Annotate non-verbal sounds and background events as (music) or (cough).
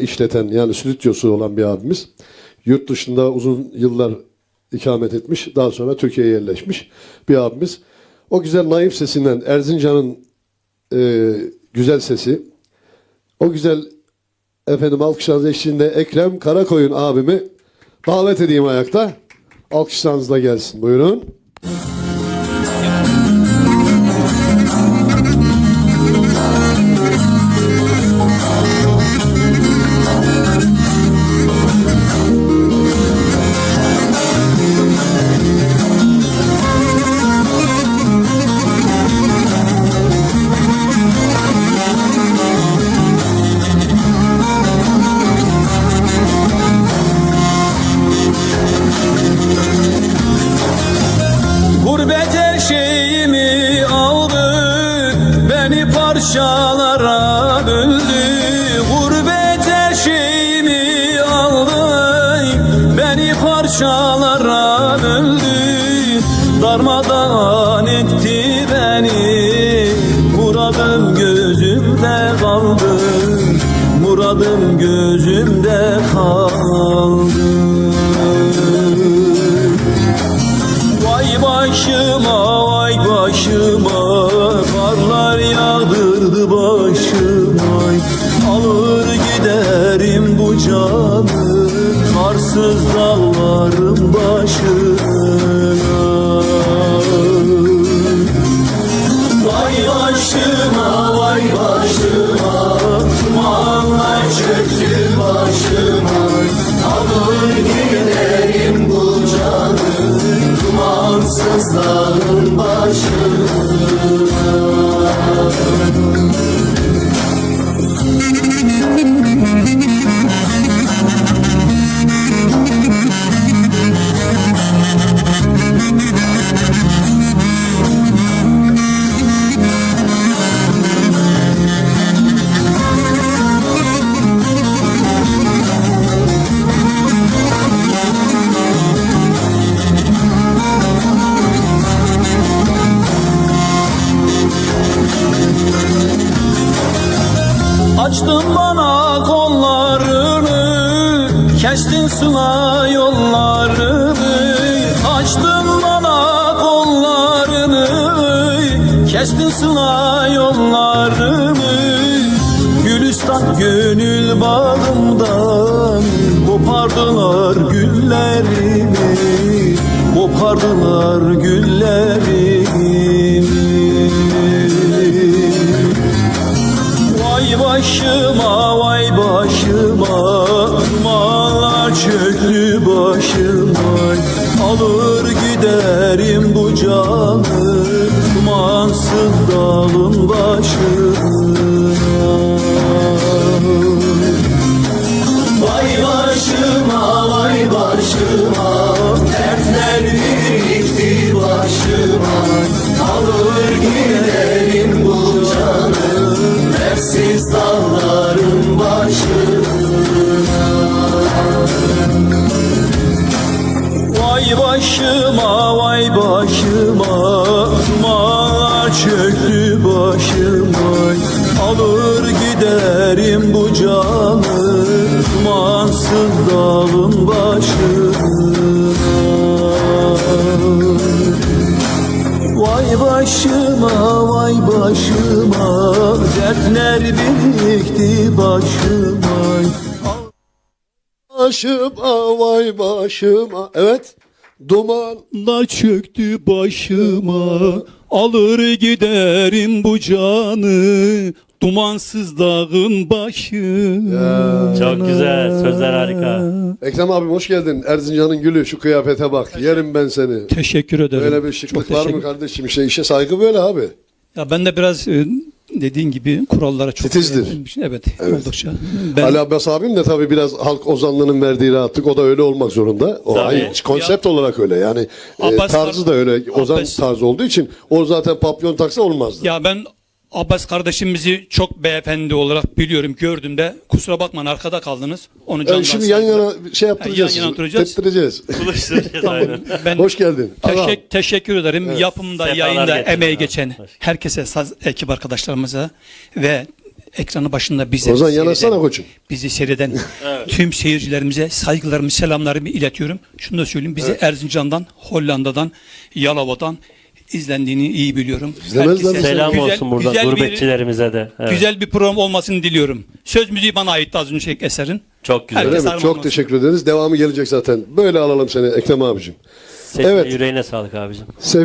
işleten yani stüdyosu olan bir abimiz. Yurt dışında uzun yıllar ikamet etmiş. Daha sonra Türkiye'ye yerleşmiş bir abimiz. O güzel naif sesinden Erzincan'ın e, güzel sesi. O güzel efendim alkışlarınız eşliğinde Ekrem Karakoyun abimi davet edeyim ayakta. Alkışlarınızla gelsin. Buyurun. Parçalara böldü. Darmadağın etti beni. Muradım gözümde kaldı. Muradım gözümde kaldı. Vay başıma vay başıma Karsız dağların başına. Vay başıma vay başıma. Dumanlar çöktü başıma. Alır giderim bu canı. Dumansız dağın başına Açtın bana kollarını Kestin sıla yollarını. Açtın bana kollarını Kestin sıla yollarını. Gülistan gönül bağımdan Kopardılar güllerimi Kopardılar güllerimi başıma vay başıma. Dumanlar çöktü başıma. Alır giderim bu canı. Dumansız dağın başına. Vay başıma vay başıma. Dertler birikti başıma. Alır giderim başıma vay başıma. Dumanlar çöktü başıma. Alır giderim bu canı. Dumansız dağın başına Vay başıma vay başıma. Dertler birikti başıma. Başıma vay başıma. Evet. Duman. Lar çöktü başıma Alır giderim bu canı Dumansız dağın başı Çok güzel, sözler harika. Ekrem abim hoş geldin. Erzincan'ın gülü şu kıyafete bak. Yerim ben seni. Teşekkür ederim. Böyle bir Çok şıklık var mı teşekkür- kardeşim? İşte işe saygı böyle abi. Ya ben de biraz e, dediğin gibi kurallara çok Titizdir. Evet, oldukça. Ben Ali Abbas abim de tabii biraz halk ozanlığının verdiği rahatlık. O da öyle olmak zorunda. O Tabii. hayır, konsept olarak öyle. Yani e, Abbas- tarzı da öyle. Ozan Abbas- tarzı olduğu için o zaten papyon taksa olmazdı. ya ben Abbas kardeşimizi çok beyefendi olarak biliyorum, gördüm de kusura bakmayın arkada kaldınız. Onu Yani candan şimdi yan yana şey yaptıracağız. yan yana oturacağız. Tettireceğiz. (laughs) Buluşturacağız aynen. Ben Hoş geldin. Teşek- teşekkür ederim. Yapımda, Sefalar yayında getirdin emeği abi. geçen herkese, saz ekip arkadaşlarımıza ve ekranı başında bizi O zaman seyreden- yanasana koçum. Bizi seyreden (laughs) tüm seyircilerimize saygılarımı, selamlarımı iletiyorum. Şunu da söyleyeyim. Bizi Erzincan'dan, Hollanda'dan, Yalova'dan izlendiğini iyi biliyorum. İzlemezler mi? Selam güzel- olsun buradan güzel gurbetçilerimize de. Evet. Güzel bir program olmasını diliyorum. Söz müziği bana ait az önceki eserin. Çok güzel. Herkes Öyle mi? Çok olsun. teşekkür ederiz. Devamı gelecek zaten. Böyle alalım seni Ekrem abicim. Sesine, Evet. yüreğine sağlık abicim. Sev